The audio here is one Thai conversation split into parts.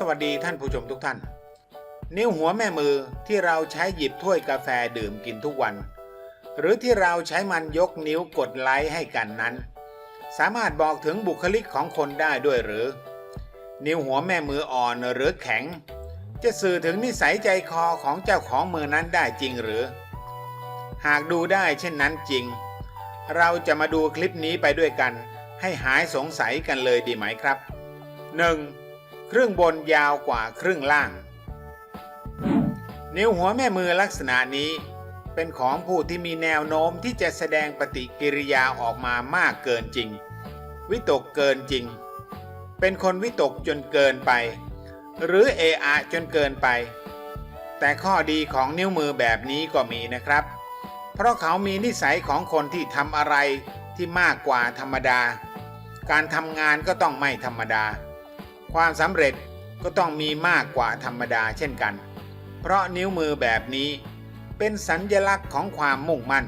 สวัสดีท่านผู้ชมทุกท่าน นิ้วหัวแม่มือที่เราใช้หยิบถ้วยกาแฟดื่มกินทุกวัน หรือที่เราใช้มันยกนิ้วกดไลค์ให้กันนั้น สามารถบอกถึงบุคลิกของคนได้ด้วยหรือ นิ้วหัวแม่มืออ่อนหรือแข็ง จะสื่อถึงนิสัยใจคอของเจ้าของมือนั้นได้จริงหรือ หากดูได้เช่นนั้นจริง เราจะมาดูคลิปนี้ไปด้วยกัน ให้หายสงสัยกันเลยดีไหมครับ 1. ครึ่งบนยาวกว่าครึ่งล่าง นิ้วหัวแม่มือลักษณะนี้ เป็นของผู้ที่มีแนวโน้มที่จะแสดงปฏิกิริยาออกมามากเกินจริง วิตกเกินจริง เป็นคนวิตกจนเกินไป หรือเออะจนเกินไป แต่ข้อดีของนิ้วมือแบบนี้ก็มีนะครับ เพราะเขามีนิสัยของคนที่ทำอะไรที่มากกว่าธรรมดา การทำงานก็ต้องไม่ธรรมดา ความสำเร็จก็ต้องมีมากกว่าธรรมดาเช่นกัน เพราะนิ้วมือแบบนี้เป็นสัญญลักษณ์ของความมุ่งมั่น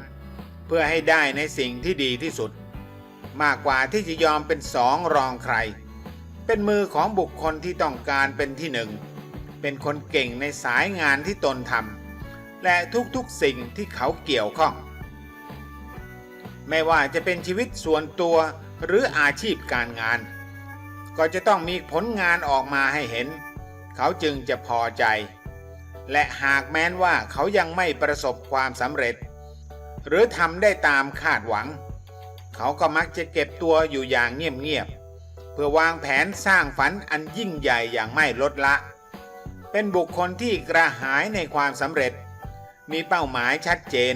เพื่อให้ได้ในสิ่งที่ดีที่สุด มากกว่าที่จะยอมเป็นสองรองใคร เป็นมือของบุคคลที่ต้องการเป็นที่หนึ่ง เป็นคนเก่งในสายงานที่ตนทำและทุกๆสิ่งที่เขาเกี่ยวข้อง ไม่ว่าจะเป็นชีวิตส่วนตัวหรืออาชีพการงาน ก็จะต้องมีผลงานออกมาให้เห็น เขาจึงจะพอใจ และหากแม้นว่าเขายังไม่ประสบความสำเร็จ หรือทำได้ตามคาดหวัง เขาก็มักจะเก็บตัวอยู่อย่างเงียบๆเพื่อวางแผนสร้างฝันอันยิ่งใหญ่อย่างไม่ลดละ เป็นบุคคลที่กระหายในความสำเร็จ มีเป้าหมายชัดเจน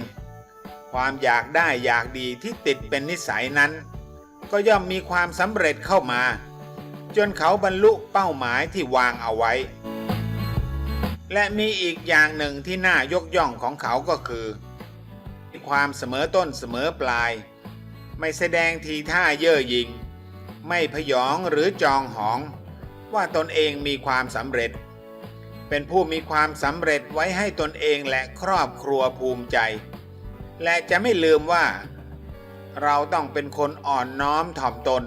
ความอยากได้อยากดีที่ติดเป็นนิสัยนั้น ก็ย่อมมีความสำเร็จเข้ามา จนเขาบรรลุเป้าหมายที่วางเอาไว้ และมีอีกอย่างหนึ่งที่น่ายกย่องของเขาก็คือ ความเสมอต้นเสมอปลาย ไม่แสดงทีท่าเย่อหยิ่งไม่พยองหรือจองหอง ว่าตนเองมีความสำเร็จ เป็นผู้มีความสำเร็จไว้ให้ตนเองและครอบครัวภูมิใจ และจะไม่ลืมว่า เราต้องเป็นคนอ่อนน้อมถ่อมตน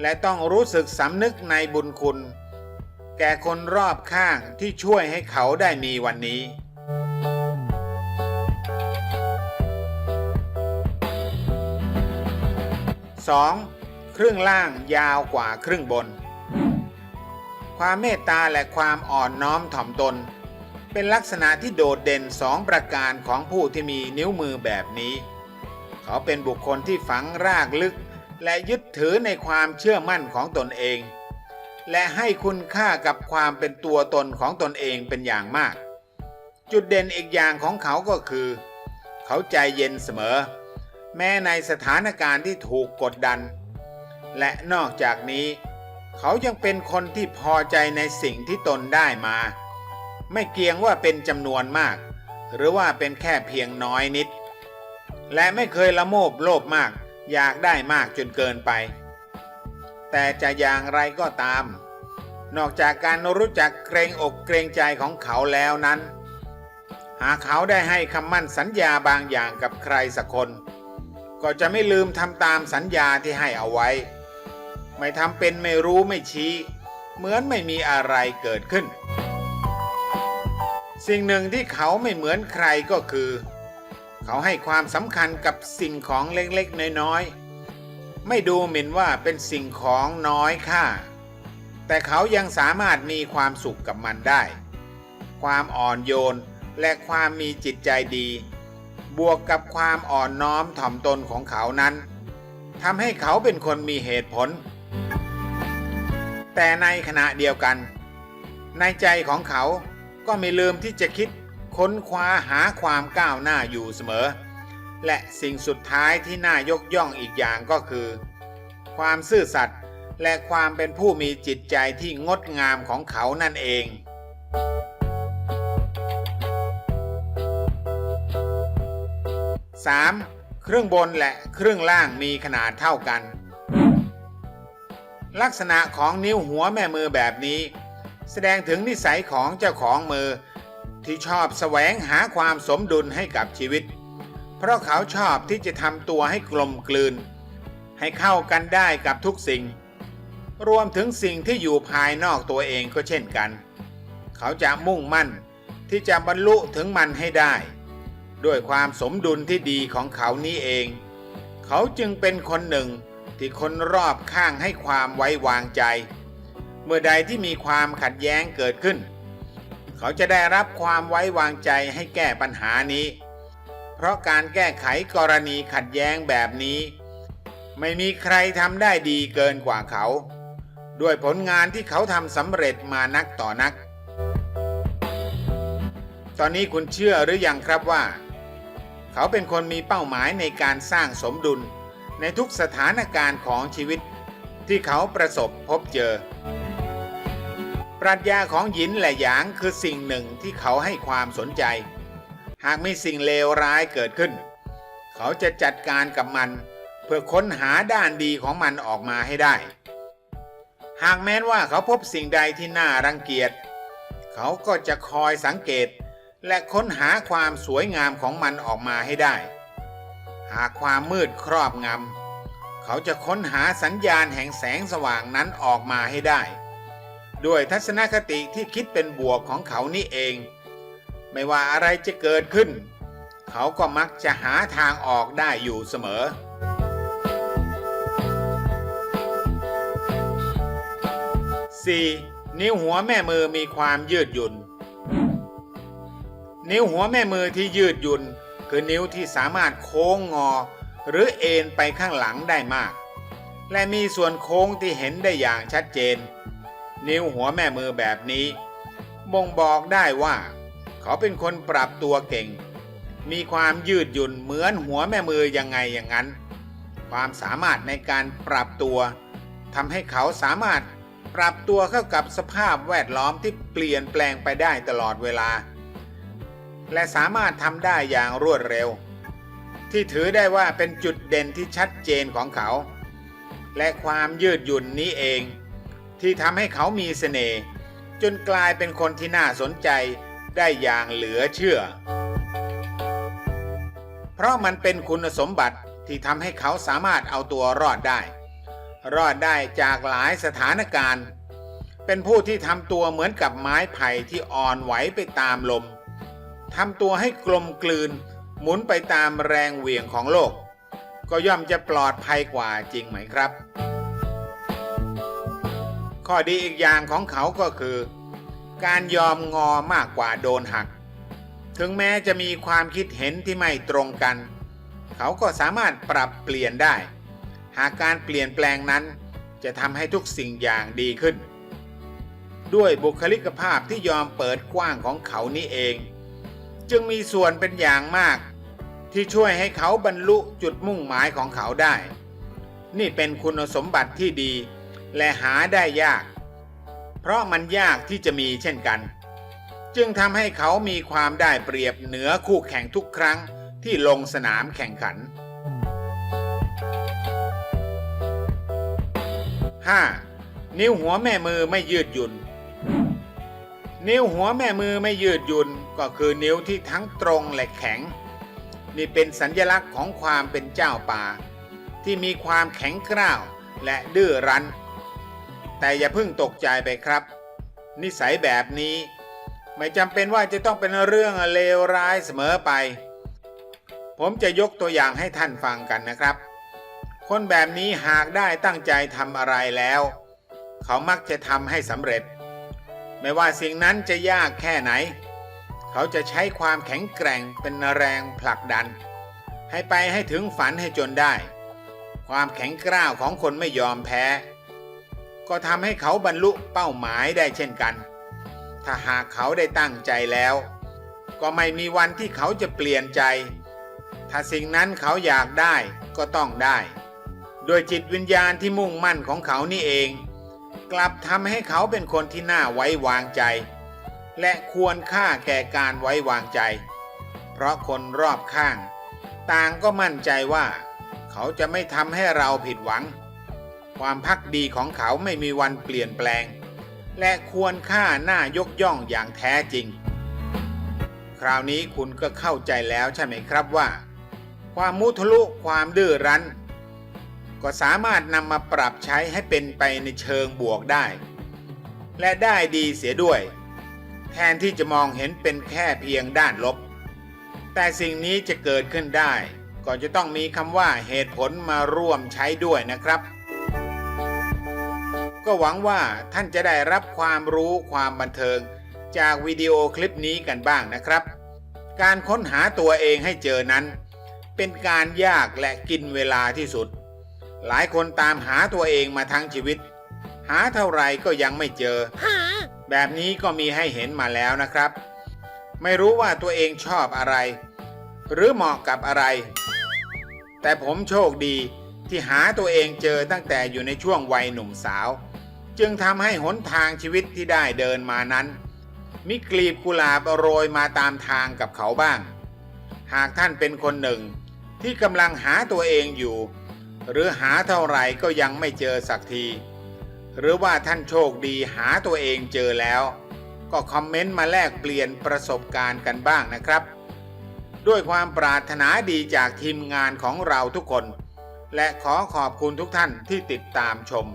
และต้องรู้สึกสำนึกในบุญคุณ แก่คนรอบข้างที่ช่วยให้เขาได้มีวันนี้ 2. ครึ่งล่างยาวกว่าครึ่งบน ความเมตตาและความอ่อนน้อมถ่อมตน เป็นลักษณะที่โดดเด่นสองประการของผู้ที่มีนิ้วมือแบบนี้ เขาเป็นบุคคลที่ฝังรากลึก และยึดถือในความเชื่อมั่นของตนเอง และให้คุณค่ากับความเป็นตัวตนของตนเองเป็นอย่างมาก จุดเด่นอีกอย่างของเขาก็คือ เขาใจเย็นเสมอ แม้ในสถานการณ์ที่ถูกกดดัน และนอกจากนี้ เขายังเป็นคนที่พอใจในสิ่งที่ตนได้มา ไม่เกียงว่าเป็นจำนวนมาก หรือว่าเป็นแค่เพียงน้อยนิด และไม่เคยละโมบโลภมาก อยากได้มากจนเกินไป แต่จะอย่างไรก็ตาม นอกจากการรู้จักเกรงอกเกรงใจของเขาแล้วนั้น หากเขาได้ให้คำมั่นสัญญาบางอย่างกับใครสักคน ก็จะไม่ลืมทำตามสัญญาที่ให้เอาไว้ ไม่ทำเป็นไม่รู้ไม่ชี้ เหมือนไม่มีอะไรเกิดขึ้น สิ่งหนึ่งที่เขาไม่เหมือนใครก็คือเขาให้ความสำคัญกับสิ่งของเล็กๆ น้อยๆ ไม่ดูหมิ่นว่าเป็นสิ่งของน้อยค่า แต่เขายังสามารถมีความสุขกับมันได้ ความอ่อนโยนและความมีจิตใจดี บวกกับความอ่อนน้อมถ่อมตนของเขานั้นทำให้เขาเป็นคนมีเหตุผล แต่ในขณะเดียวกัน ในใจของเขาก็ไม่ลืมที่จะคิด ค้นคว้าหาความก้าวหน้าอยู่เสมอ และสิ่งสุดท้ายที่น่ายกย่องอีกอย่างก็คือ ความซื่อสัตย์และความเป็นผู้มีจิตใจที่งดงามของเขานั่นเอง 3. ครึ่งบนและครึ่งล่างมีขนาดเท่ากัน ลักษณะของนิ้วหัวแม่มือแบบนี้ แสดงถึงนิสัยของเจ้าของมือ ที่ชอบแสวงหาความสมดุลให้กับชีวิต เพราะเขาชอบที่จะทำตัวให้กลมกลืน ให้เข้ากันได้กับทุกสิ่ง รวมถึงสิ่งที่อยู่ภายนอกตัวเองก็เช่นกัน เขาจะมุ่งมั่นที่จะบรรลุถึงมันให้ได้ ด้วยความสมดุลที่ดีของเขานี้เอง เขาจึงเป็นคนหนึ่งที่คนรอบข้างให้ความไว้วางใจ เมื่อใดที่มีความขัดแย้งเกิดขึ้น เขาจะได้รับความไว้วางใจให้แก้ปัญหานี้ เพราะการแก้ไขกรณีขัดแย้งแบบนี้ ไม่มีใครทำได้ดีเกินกว่าเขา ด้วยผลงานที่เขาทำสำเร็จมานักต่อนัก ตอนนี้คุณเชื่อหรือยังครับว่า เขาเป็นคนมีเป้าหมายในการสร้างสมดุลในทุกสถานการณ์ของชีวิตที่เขาประสบพบเจอ รัชญาของหยินและหยางคือสิ่งหนึ่งที่เขาให้ความสนใจ หากมีสิ่งเลวร้ายเกิดขึ้น เขาจะจัดการกับมัน เพื่อค้นหาด้านดีของมันออกมาให้ได้ หากแม้นว่าเขาพบสิ่งใดที่น่ารังเกียจ เขาก็จะคอยสังเกตและค้นหาความสวยงามของมันออกมาให้ได้ หากความมืดครอบงำเขาจะค้นหาสัญญาณแห่งแสงสว่างนั้นออกมาให้ได้ ด้วยทัศนคติที่คิดเป็นบวกของเขานี่เอง ไม่ว่าอะไรจะเกิดขึ้น เขาก็มักจะหาทางออกได้อยู่เสมอ 4. นิ้วหัวแม่มือมีความยืดหยุ่น นิ้วหัวแม่มือที่ยืดหยุ่น คือนิ้วที่สามารถโค้งงอ หรือเอ็นไปข้างหลังได้มาก และมีส่วนโค้งที่เห็นได้อย่างชัดเจน นิ้วหัวแม่มือแบบนี้ บ่งบอกได้ว่า เขาเป็นคนปรับตัวเก่ง มีความยืดหยุ่นเหมือนหัวแม่มือยังไงอย่างนั้น ความสามารถในการปรับตัวทำให้เขาสามารถปรับตัวเข้ากับสภาพแวดล้อมที่เปลี่ยนแปลงไปได้ตลอดเวลา และสามารถทำได้อย่างรวดเร็ว ที่ถือได้ว่าเป็นจุดเด่นที่ชัดเจนของเขา และความยืดหยุ่นนี้เอง ที่ทำให้เขามีเสน่ห์จนกลายเป็นคนที่น่าสนใจได้อย่างเหลือเชื่อ เพราะมันเป็นคุณสมบัติที่ทำให้เขาสามารถเอาตัวรอดได้ รอดได้จากหลายสถานการณ์ เป็นผู้ที่ทำตัวเหมือนกับไม้ไผ่ที่อ่อนไหวไปตามลมทำตัวให้กลมกลืน หมุนไปตามแรงเหวี่ยงของโลก ก็ย่อมจะปลอดภัยกว่าจริงไหมครับ ข้อดีอีกอย่างของเขาก็คือ การยอมงอมากกว่าโดนหัก ถึงแม้จะมีความคิดเห็นที่ไม่ตรงกัน เขาก็สามารถปรับเปลี่ยนได้ หากการเปลี่ยนแปลงนั้นจะทำให้ทุกสิ่งอย่างดีขึ้น ด้วยบุคลิกภาพที่ยอมเปิดกว้างของเขานี้เอง จึงมีส่วนเป็นอย่างมาก ที่ช่วยให้เขาบรรลุจุดมุ่งหมายของเขาได้ นี่เป็นคุณสมบัติที่ดี และหาได้ยาก เพราะมันยากที่จะมีเช่นกัน จึงทำให้เขามีความได้เปรียบเหนือคู่แข่งทุกครั้งที่ลงสนามแข่งขัน 5. นิ้วหัวแม่มือไม่ยืดหยุ่น นิ้วหัวแม่มือไม่ยืดหยุ่นก็คือนิ้วที่ทั้งตรงและแข็ง นี่เป็นสัญญลักษณ์ของความเป็นเจ้าป่า ที่มีความแข็งกร้าวและดื้อรั้น แต่อย่าเพิ่งตกใจไปครับ นิสัยแบบนี้ ไม่จำเป็นว่าจะต้องเป็นเรื่องเลวร้ายเสมอไป ผมจะยกตัวอย่างให้ท่านฟังกันนะครับ คนแบบนี้หากได้ตั้งใจทำอะไรแล้ว เขามักจะทำให้สำเร็จ ไม่ว่าสิ่งนั้นจะยากแค่ไหน เขาจะใช้ความแข็งแกร่งเป็นแรงผลักดัน ให้ไปให้ถึงฝันให้จนได้ ความแข็งกร้าวของคนไม่ยอมแพ้ ก็ทำให้เขาบรรลุเป้าหมายได้เช่นกัน ถ้าหากเขาได้ตั้งใจแล้ว ก็ไม่มีวันที่เขาจะเปลี่ยนใจ ถ้าสิ่งนั้นเขาอยากได้ก็ต้องได้ โดยจิตวิญญาณที่มุ่งมั่นของเขานี่เอง กลับทำให้เขาเป็นคนที่น่าไว้วางใจ และควรค่าแก่การไว้วางใจ เพราะคนรอบข้าง ต่างก็มั่นใจว่า เขาจะไม่ทำให้เราผิดหวัง ความพักดีของเขาไม่มีวันเปลี่ยนแปลง และควรค่าหน้ายกย่องอย่างแท้จริง คราวนี้คุณก็เข้าใจแล้วใช่ไหมครับว่า ความมุทะลุความดื้อรั้น ก็สามารถนำมาปรับใช้ให้เป็นไปในเชิงบวกได้ และได้ดีเสียด้วย แทนที่จะมองเห็นเป็นแค่เพียงด้านลบ แต่สิ่งนี้จะเกิดขึ้นได้ก็จะต้องมีคำว่าเหตุผลมาร่วมใช้ด้วยนะครับ ก็หวังว่าท่านจะได้รับความรู้ความบันเทิง จากวิดีโอคลิปนี้กันบ้างนะครับ การค้นหาตัวเองให้เจอนั้น เป็นการยากและกินเวลาที่สุด หลายคนตามหาตัวเองมาทั้งชีวิต หาเท่าไรก็ยังไม่เจอ แบบนี้ก็มีให้เห็นมาแล้วนะครับ ไม่รู้ว่าตัวเองชอบอะไร หรือเหมาะกับอะไร แต่ผมโชคดีที่หาตัวเองเจอตั้งแต่อยู่ในช่วงวัยหนุ่มสาว จึงทำให้หนทางชีวิตที่ได้เดินมานั้น มีกลีบกุหลาบโรยมาตามทางกับเขาบ้าง หากท่านเป็นคนหนึ่งที่กำลังหาตัวเองอยู่ หรือหาเท่าไหร่ก็ยังไม่เจอสักที หรือว่าท่านโชคดีหาตัวเองเจอแล้ว ก็คอมเมนต์มาแลกเปลี่ยนประสบการณ์กันบ้างนะครับ ด้วยความปรารถนาดีจากทีมงานของเราทุกคน และขอขอบคุณทุกท่านที่ติดตามชม